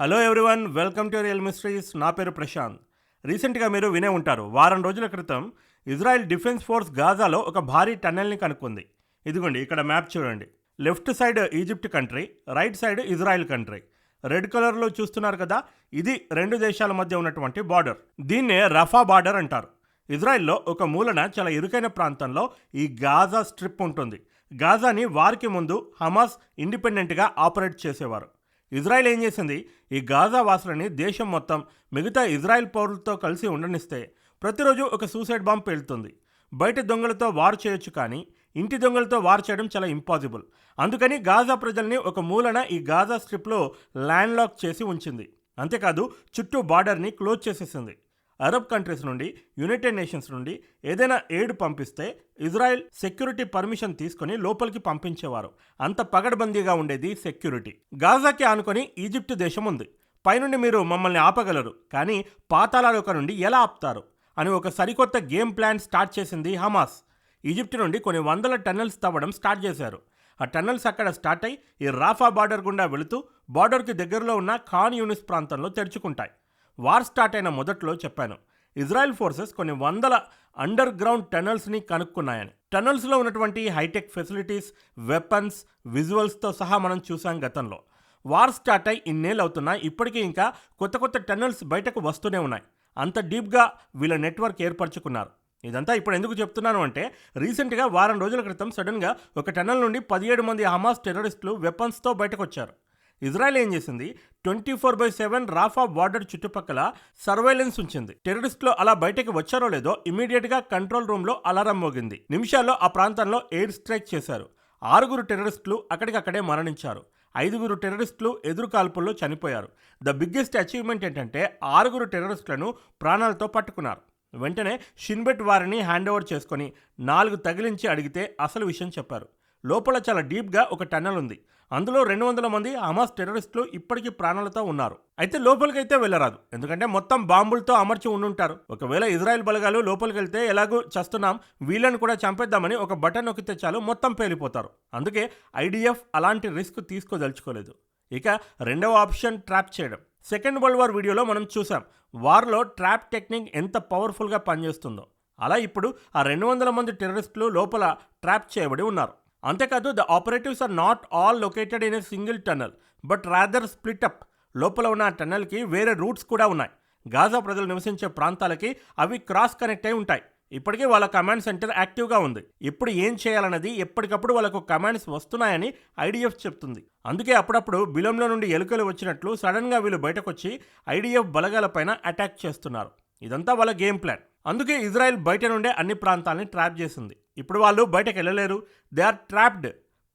Hello everyone welcome to real mysteries నా పేరు ప్రశాంత్. రీసెంట్గా మీరు వినే ఉంటారు. వారం రోజుల క్రితం ఇజ్రాయెల్ డిఫెన్స్ ఫోర్స్ గాజాలో ఒక భారీ టన్నెల్ని కనుక్కుంది. ఇదిగోండి ఇక్కడ మ్యాప్ చూడండి. Left side Egypt country right side Israel country. Red కలర్లో చూస్తున్నారు కదా ఇది రెండు దేశాల మధ్య ఉన్నటువంటి బార్డర్. దీన్నే రఫా బార్డర్ అంటారు. ఇజ్రాయెల్లో ఒక మూలన చాలా ఇరుకైన ప్రాంతంలో ఈ గాజా స్ట్రిప్ ఉంటుంది. గాజాని వారికి ముందు హమాస్ ఇండిపెండెంట్గా ఆపరేట్ చేసేవారు. ఇజ్రాయెల్ ఏం చేసింది? ఈ గాజా వాసులని దేశం మొత్తం మిగతా ఇజ్రాయెల్ పౌరులతో కలిసి ఉండనిస్తే ప్రతిరోజు ఒక సూసైడ్ బాంబ్ పేలుతుంది. బయట దొంగలతో వారు చేయొచ్చు కానీ ఇంటి దొంగలతో వారు చేయడం చాలా ఇంపాసిబుల్. అందుకని గాజా ప్రజల్ని ఒక మూలన ఈ గాజా స్ట్రిప్లో ల్యాండ్ లాక్ చేసి ఉంచింది. అంతేకాదు చుట్టూ బార్డర్ని క్లోజ్ చేసేసింది. అరబ్ కంట్రీస్ నుండి యునైటెడ్ నేషన్స్ నుండి ఏదైనా ఎయిడ్ పంపిస్తే ఇజ్రాయెల్ సెక్యూరిటీ పర్మిషన్ తీసుకొని లోపలికి పంపించేవారు. అంత పగడబందీగా ఉండేది సెక్యూరిటీ. గాజాకి ఆనుకొని ఈజిప్ట్ దేశం ఉంది. పైనుండి మీరు మమ్మల్ని ఆపగలరు కానీ పాతాళలోక నుండి ఎలా ఆపుతారు? అని ఒక సరికొత్త గేమ్ ప్లాన్ స్టార్ట్ చేసింది హమాస్. ఈజిప్ట్ నుండి కొన్ని వందల టన్నెల్స్ తవ్వడం స్టార్ట్ చేశారు. ఆ టన్నెల్స్ అక్కడ స్టార్ట్ అయి ఈ రాఫా బార్డర్ గుండా వెళుతూ బార్డర్కి దగ్గరలో ఉన్న ఖాన్ యూనిస్ ప్రాంతంలో తెరుచుకుంటాయి. వార్ స్టార్ట్ అయిన మొదట్లో చెప్పాను. ఇజ్రాయెల్ ఫోర్సెస్ కొన్ని వందల అండర్ గ్రౌండ్ టనల్స్ని కనుక్కున్నాయని. టనల్స్లో ఉన్నటువంటి హైటెక్ ఫెసిలిటీస్ వెపన్స్ విజువల్స్తో సహా మనం చూసాం గతంలో. వార్ స్టార్ట్ అయి ఇన్నేళ్ళు అవుతున్నా ఇప్పటికీ ఇంకా కొత్త కొత్త టనల్స్ బయటకు వస్తూనే ఉన్నాయి. అంత డీప్గా వీళ్ళ నెట్వర్క్ ఏర్పరచుకున్నారు. ఇదంతా ఇప్పుడు ఎందుకు చెప్తున్నాను అంటే రీసెంట్గా వారం రోజుల క్రితం సడన్గా ఒక టనల్ నుండి పదిహేడు మంది హమాస్ టెర్రరిస్టులు వెపన్స్తో బయటకు వచ్చారు ఇజ్రాయెల్ ఏం చేసింది? Twenty four by seven Rafah border చుట్టుపక్కల సర్వైలెన్స్ ఉంచింది. టెర్రరిస్టులు అలా బయటకు వచ్చారో లేదో ఇమీడియట్గా కంట్రోల్ రూమ్లో అలారం మోగింది. నిమిషాల్లో ఆ ప్రాంతంలో ఎయిర్ స్ట్రైక్ చేశారు. ఆరుగురు టెర్రరిస్టులు అక్కడికక్కడే మరణించారు. ఐదుగురు టెర్రరిస్టులు ఎదురు కాల్పుల్లో చనిపోయారు. ద బిగ్గెస్ట్ అచీవ్మెంట్ ఏంటంటే ఆరుగురు టెర్రరిస్టులను ప్రాణాలతో పట్టుకున్నారు. వెంటనే షిన్బెట్ వారిని హ్యాండ్ ఓవర్ చేసుకొని నాలుగు తగిలించి అడిగితే అసలు విషయం చెప్పారు. లోపల చాలా డీప్గా ఒక టన్నెల్ ఉంది. అందులో రెండు వందల మంది హమాస్ టెర్రరిస్టులు ఇప్పటికీ ప్రాణాలతో ఉన్నారు. అయితే లోపలికైతే వెళ్ళరాదు. ఎందుకంటే మొత్తం బాంబులతో అమర్చి ఉండుంటారు. ఒకవేళ ఇజ్రాయెల్ బలగాలు లోపలికి వెళ్తే ఎలాగో చేస్తున్నాం వీళ్ళని కూడా చంపేద్దామని ఒక బటన్ నొక్కితే చాలు మొత్తం పేలిపోతారు. అందుకే ఐడిఎఫ్ అలాంటి రిస్క్ తీసుకోదలుచుకోలేదు. ఇక రెండవ ఆప్షన్ ట్రాప్ చేయడం. సెకండ్ వరల్డ్ వార్ వీడియోలో మనం చూసాం వార్లో ట్రాప్ టెక్నిక్ ఎంత పవర్ఫుల్గా పనిచేస్తుందో. అలా ఇప్పుడు ఆ రెండు వందల మంది టెర్రరిస్టులు లోపల ట్రాప్ చేయబడి ఉన్నారు. అంతేకాదు the operatives are not all located in a single tunnel but rather split up లోపల ఉన్న ఆ వేరే రూట్స్ కూడా ఉన్నాయి. గాజా ప్రజలు నివసించే ప్రాంతాలకి అవి క్రాస్ కనెక్ట్ అయి ఉంటాయి. ఇప్పటికే వాళ్ళ కమాండ్ సెంటర్ యాక్టివ్గా ఉంది. ఇప్పుడు ఏం చేయాలన్నది ఎప్పటికప్పుడు వాళ్ళకు కమాండ్స్ వస్తున్నాయని ఐడిఎఫ్ చెప్తుంది. అందుకే అప్పుడప్పుడు బిలంలో నుండి ఎలుకలు వచ్చినట్లు సడన్గా వీళ్ళు బయటకొచ్చి ఐడిఎఫ్ బలగాలపైన అటాక్ చేస్తున్నారు. ఇదంతా వాళ్ళ గేమ్ ప్లాన్ అందుకే ఇజ్రాయెల్ బయట నుండే అన్ని ప్రాంతాలని ట్రాప్ చేసింది. ఇప్పుడు వాళ్ళు బయటకు వెళ్ళలేరు. They are trapped.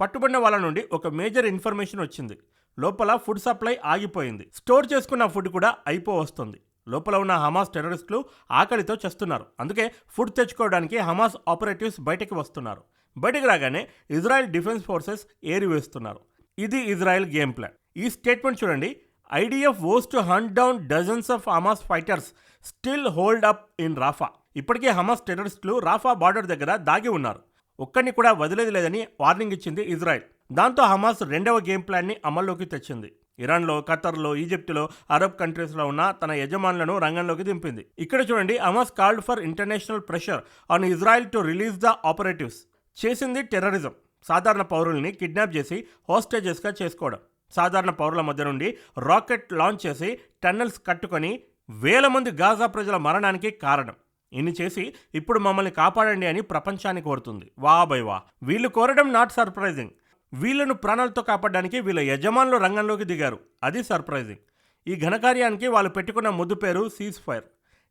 పట్టుబడిన వాళ్ళ నుండి ఒక మేజర్ ఇన్ఫర్మేషన్ వచ్చింది. లోపల ఫుడ్ సప్లై ఆగిపోయింది. స్టోర్ చేసుకున్న ఫుడ్ కూడా అయిపో వస్తుంది లోపల ఉన్న హమాస్ టెర్రరిస్టులు ఆకలితో చేస్తున్నారు. అందుకే ఫుడ్ తెచ్చుకోవడానికి హమాస్ ఆపరేటివ్స్ బయటకు వస్తున్నారు. బయటకు రాగానే ఇజ్రాయెల్ డిఫెన్స్ ఫోర్సెస్ ఏరి వేస్తున్నారు. ఇది ఇజ్రాయెల్ గేమ్ ప్లాన్. ఈ స్టేట్మెంట్ చూడండి. IDF vows to hunt down dozens of Hamas fighters still holed up in Rafah. ఇప్పటికే హమాస్ టెర్రరిస్టులు రాఫా బార్డర్ దగ్గర దాగి ఉన్నారు. ఒక్కడిని కూడా వదిలేది లేదని వార్నింగ్ ఇచ్చింది ఇజ్రాయెల్. దాంతో హమాస్ రెండవ గేమ్ ప్లాన్ని అమల్లోకి తెచ్చింది. ఇరాన్లో ఖతర్లో ఈజిప్టులో అరబ్ కంట్రీస్లో ఉన్న తన యజమానులను రంగంలోకి దింపింది. ఇక్కడ చూడండి Hamas called for international pressure on Israel to release the operatives. చేసింది టెర్రరిజం. సాధారణ పౌరుల్ని కిడ్నాప్ చేసి హోస్టేజెస్గా చేసుకోవడం. సాధారణ పౌరుల మధ్య నుండి రాకెట్ లాంచ్ చేసి టన్నెల్స్ కట్టుకొని వేల మంది గాజా ప్రజల మరణానికి కారణం. ఇన్ని చేసి ఇప్పుడు మమ్మల్ని కాపాడండి అని ప్రపంచాన్ని కోరుతుంది. వా బై వా. వీళ్ళు కోరడం నాట్ సర్ప్రైజింగ్ వీళ్ళను ప్రాణాలతో కాపాడడానికి వీళ్ళ యజమానులు రంగంలోకి దిగారు. అది సర్ప్రైజింగ్ ఈ ఘనకార్యానికి వాళ్ళు పెట్టుకున్న ముద్దు పేరు సీజ్ ఫైర్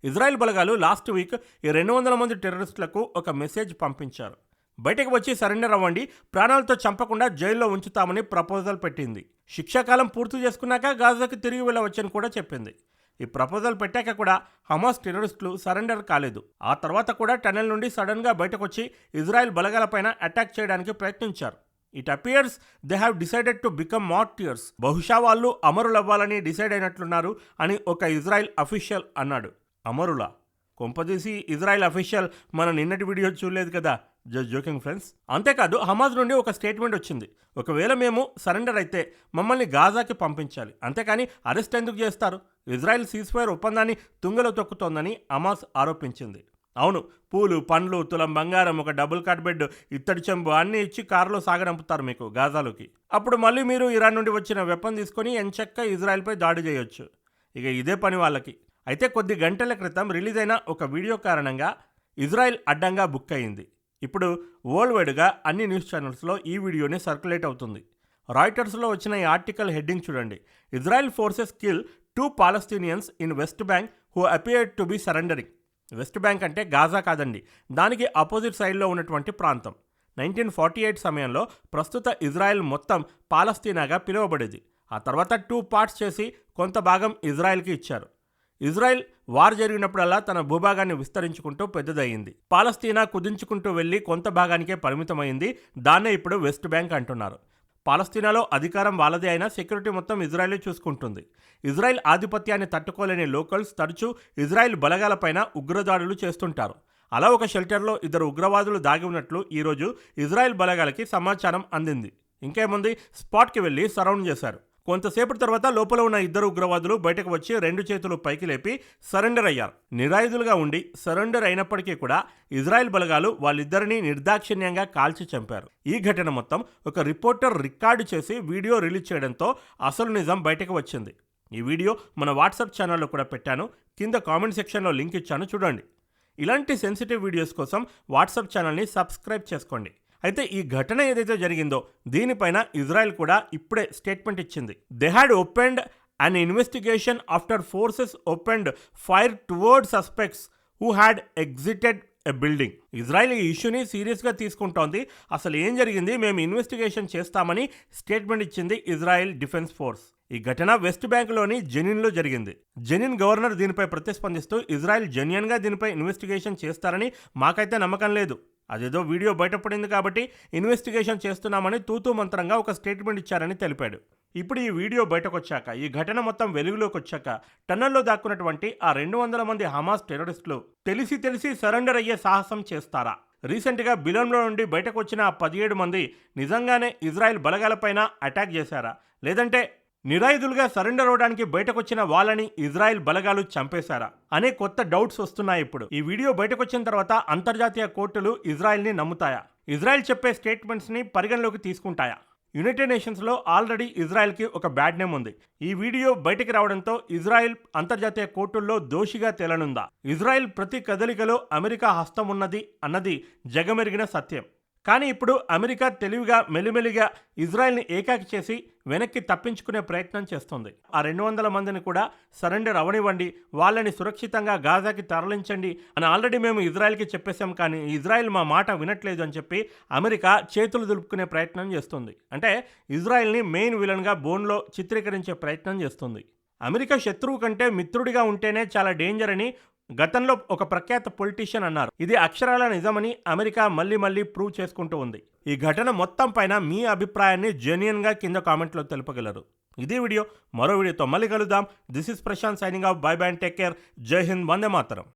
ఇజ్రాయెల్ బలగాలు లాస్ట్ వీక్ ఈ రెండు వందల మంది టెర్రరిస్టులకు ఒక మెసేజ్ పంపించారు. బయటకు వచ్చి సరెండర్ అవ్వండి ప్రాణాలతో చంపకుండా జైల్లో ఉంచుతామని ప్రపోజల్ పెట్టింది. శిక్షాకాలం పూర్తి చేసుకున్నాక గాజాకి తిరిగి వెళ్ళవచ్చని కూడా చెప్పింది. ఈ ప్రపోజల్ పెట్టాక కూడా హమాస్ టెర్రరిస్టులు సరెండర్ కాలేదు. ఆ తర్వాత కూడా టనెల్ నుండి సడన్గా బయటకొచ్చి ఇజ్రాయెల్ బలగాలపైన అటాక్ చేయడానికి ప్రయత్నించారు. It appears they have decided to become martyrs బహుశా వాళ్ళు అమరులవ్వాలని డిసైడ్ అయినట్లున్నారు అని ఒక ఇజ్రాయెల్ అఫీషియల్ అన్నాడు. అమరులా? కొంపదీసి ఇజ్రాయెల్ అఫీషియల్ మన నిన్నటి వీడియో చూడలేదు కదా. జస్ట్ జోకింగ్ ఫ్రెండ్స్ అంతేకాదు హమాజ్ నుండి ఒక స్టేట్మెంట్ వచ్చింది. ఒకవేళ మేము సరెండర్ అయితే మమ్మల్ని గాజాకి పంపించాలి. అంతేకాని అరెస్ట్ ఎందుకు చేస్తారు? ఇజ్రాయెల్ సీజ్ఫైర్ ఒప్పందాన్ని తుంగలో తొక్కుతోందని హమాస్ ఆరోపించింది. అవును పూలు పండ్లు తులం బంగారం ఒక డబుల్ కాట్ బెడ్ ఇత్తడి చెంబు అన్నీ ఇచ్చి కారులో సాగనంపుతారు మీకు గాజాలోకి. అప్పుడు మళ్ళీ మీరు ఇరాన్ నుండి వచ్చిన వెపన్ తీసుకొని ఎంచక్క ఇజ్రాయెల్పై దాడి చేయొచ్చు. ఇక ఇదే పని వాళ్ళకి. అయితే కొద్ది గంటల క్రితం రిలీజ్ అయిన ఒక వీడియో కారణంగా ఇజ్రాయెల్ అడ్డంగా బుక్ అయింది. ఇప్పుడు వరల్డ్ వైడ్గా అన్ని న్యూస్ ఛానల్స్లో ఈ వీడియోని సర్క్యులేట్ అవుతుంది. రాయిటర్స్లో వచ్చిన ఈ ఆర్టికల్ హెడ్డింగ్ చూడండి. Israel forces kill two Palestinians in West Bank who appear to be surrendering. West Bank అంటే గాజా కాదండి. దానికి ఆపోజిట్ సైడ్లో ఉన్నటువంటి ప్రాంతం. నైన్టీన్ ఫార్టీ ఎయిట్ సమయంలో ప్రస్తుత ఇజ్రాయెల్ మొత్తం పాలస్తీనాగా పిలువబడేది. ఆ తర్వాత టూ పార్ట్స్ చేసి కొంత భాగం ఇజ్రాయెల్కి ఇచ్చారు. ఇజ్రాయెల్ వార్ జరిగినప్పుడల్లా తన భూభాగాన్ని విస్తరించుకుంటూ పెద్దదయ్యింది. పాలస్తీనా కుదించుకుంటూ వెళ్ళి కొంత భాగానికే పరిమితమైంది దాన్నే ఇప్పుడు వెస్ట్ బ్యాంక్ అంటున్నారు. పాలస్తీనాలో అధికారం వాళ్ళదే అయినా సెక్యూరిటీ మొత్తం ఇజ్రాయెల్ చూసుకుంటుంది. ఇజ్రాయెల్ ఆధిపత్యాన్ని తట్టుకోలేని లోకల్స్ తరచూ ఇజ్రాయెల్ బలగాలపైన ఉగ్రదాడులు చేస్తుంటారు. అలా ఒక షెల్టర్లో ఇద్దరు ఉగ్రవాదులు దాగి ఉన్నట్లు ఈరోజు ఇజ్రాయెల్ బలగాలకి సమాచారం అందింది. ఇంకేముంది? స్పాట్కి వెళ్ళి సరౌండ్ చేశారు. కొంతసేపటి తర్వాత లోపల ఉన్న ఇద్దరు ఉగ్రవాదులు బయటకు వచ్చి రెండు చేతులు పైకి లేపి సరెండర్ అయ్యారు. నిరాయుధులుగా ఉండి సరెండర్ అయినప్పటికీ కూడా ఇజ్రాయెల్ బలగాలు వాళ్ళిద్దరిని నిర్దాక్షిణ్యంగా కాల్చి చంపారు. ఈ ఘటన మొత్తం ఒక రిపోర్టర్ రికార్డు చేసి వీడియో రిలీజ్ చేయడంతో అసలు నిజం బయటకు వచ్చింది. ఈ వీడియో మన వాట్సాప్ ఛానల్లో కూడా పెట్టాను. కింద కామెంట్ సెక్షన్లో లింక్ ఇచ్చాను. చూడండి. ఇలాంటి సెన్సిటివ్ వీడియోస్ కోసం వాట్సాప్ ఛానల్ని సబ్స్క్రైబ్ చేసుకోండి. అయితే ఈ ఘటన ఏదైతే జరిగిందో దీనిపైన ఇజ్రాయెల్ కూడా ఇప్పుడే స్టేట్మెంట్ ఇచ్చింది. They had opened an investigation after forces opened fire toward suspects who had exited a building Israel ఈ ఇష్యూని సీరియస్గా తీసుకుంటోంది. అసలు ఏం జరిగింది? మేము ఇన్వెస్టిగేషన్ చేస్తామని స్టేట్మెంట్ ఇచ్చింది ఇజ్రాయెల్ డిఫెన్స్ ఫోర్స్ ఈ ఘటన వెస్ట్ బ్యాంక్లోని జెనిన్లో జరిగింది. జెనిన్ గవర్నర్ దీనిపై ప్రతిస్పందిస్తూ ఇజ్రాయెల్ జెన్యున్గా దీనిపై ఇన్వెస్టిగేషన్ చేస్తారని మాకైతే నమ్మకం లేదు. అదేదో వీడియో బయటపడింది కాబట్టి ఇన్వెస్టిగేషన్ చేస్తున్నామని తూతూ మంత్రంగా ఒక స్టేట్మెంట్ ఇచ్చారని తెలిపాడు. ఇప్పుడు ఈ వీడియో బయటకొచ్చాక ఈ ఘటన మొత్తం వెలుగులోకి వచ్చాక టన్నల్లో దాక్కున్నటువంటి ఆ రెండు వందల మంది హమాస్ టెర్రరిస్టులు తెలిసి తెలిసి సరెండర్ అయ్యే సాహసం చేస్తారా? రీసెంట్గా బిలంలో నుండి బయటకు వచ్చిన పదిహేడు మంది నిజంగానే ఇజ్రాయెల్ బలగాలపైన అటాక్ చేశారా? లేదంటే నిరాయుధులుగా సరెండర్ అవడానికి బయటకొచ్చిన వాళ్ళని ఇజ్రాయెల్ బలగాలు చంపేశారా అనే కొత్త డౌట్స్ వస్తున్నాయి ఇప్పుడు. ఈ వీడియో బయటకొచ్చిన తర్వాత అంతర్జాతీయ కోర్టులు ఇజ్రాయెల్ని నమ్ముతాయా? ఇజ్రాయెల్ చెప్పే స్టేట్మెంట్స్ని పరిగణలోకి తీసుకుంటాయా? యునైటెడ్ నేషన్స్లో ఆల్రెడీ ఇజ్రాయెల్కి ఒక బ్యాడ్ నేమ్ ఉంది. ఈ వీడియో బయటికి రావడంతో ఇజ్రాయెల్ అంతర్జాతీయ కోర్టుల్లో దోషిగా తేలనుందా? ఇజ్రాయెల్ ప్రతి కదలికలో అమెరికా హస్తం ఉన్నది అన్నది జగమెరిగిన సత్యం. కానీ ఇప్పుడు అమెరికా తెలివిగా మెలిమెలిగా ఇజ్రాయెల్ని ఏకాకి చేసి వెనక్కి తప్పించుకునే ప్రయత్నం చేస్తుంది. ఆ రెండు వందల మందిని కూడా సరెండర్ అవనివ్వండి వాళ్ళని సురక్షితంగా గాజాకి తరలించండి అని ఆల్రెడీ మేము ఇజ్రాయెల్కి చెప్పేశాం కానీ ఇజ్రాయెల్ మా మాట వినట్లేదు అని చెప్పి అమెరికా చేతులు దులుపుకునే ప్రయత్నం చేస్తుంది. అంటే ఇజ్రాయెల్ని మెయిన్ విలన్గా బోన్లో చిత్రీకరించే ప్రయత్నం చేస్తుంది. అమెరికా శత్రువు కంటే మిత్రుడిగా ఉంటేనే చాలా డేంజర్ అని గతంలో ఒక ప్రఖ్యాత పొలిటీషియన్ అన్నారు ఇది అక్షరాల నిజమని అమెరికా మళ్ళీ మళ్ళీ ప్రూవ్ చేసుకుంటూ ఉంది. ఈ ఘటన మొత్తం పైన మీ అభిప్రాయాన్ని జెన్యున్గా కింద కామెంట్లో తెలుపగలరు. ఇదే వీడియో మరో వీడియోతో మళ్ళీ కలుద్దాం. This is Prashanth signing off. Bye bye take care. జై హింద్ వందే మాతరం.